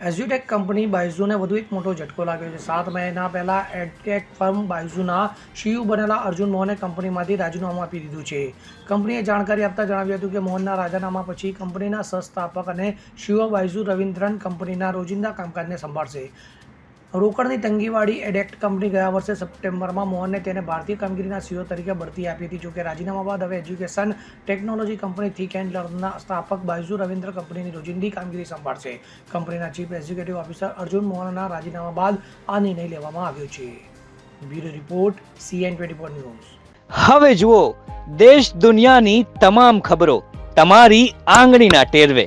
એઝ્યુટેક company બાઇઝુને વધુ એક મોટો ઝટકો લાગ્યો છે. સાત મહિના પહેલાં એડટેક ફર્મ બાયઝુના સીયુ બનેલા અર્જુન મોહને કંપનીમાંથી રાજીનામું આપી દીધું છે. કંપનીએ જાણકારી આપતા જણાવ્યું હતું કે મોહનના રાજીનામા પછી કંપનીના સહસ્થાપક અને સીઓ બાયઝુ રવિન્દ્રન કંપનીના રોજિંદા કામકાજને સંભાળશે. રોકડની તંગીવાળી એડેક્ટ કંપની ગયા વર્ષે સપ્ટેમ્બરમાં મોહનને તેને ભારતીય કામગીરીના સીઓ તરીકે બઢતી આપી હતી. જોકે રાજીનામા બાદ હવે education technology company think and લર્નના સ્થાપક બાયઝુ રવિન્દ્ર કંપનીની રોજિંદી કામગીરી સંભાળશે. કંપનીના ચીફ એક્ઝિક્યુટિવ ઓફિસર અર્જુન મોહનના રાજીનામા બાદ આ નિર્ણય લેવામાં આવ્યો છે. Bureau report, CN twenty four news. હવે જુઓ, દેશ દુનિયાની તમામ ખબરો તમારી આંગળીના ટેરવે.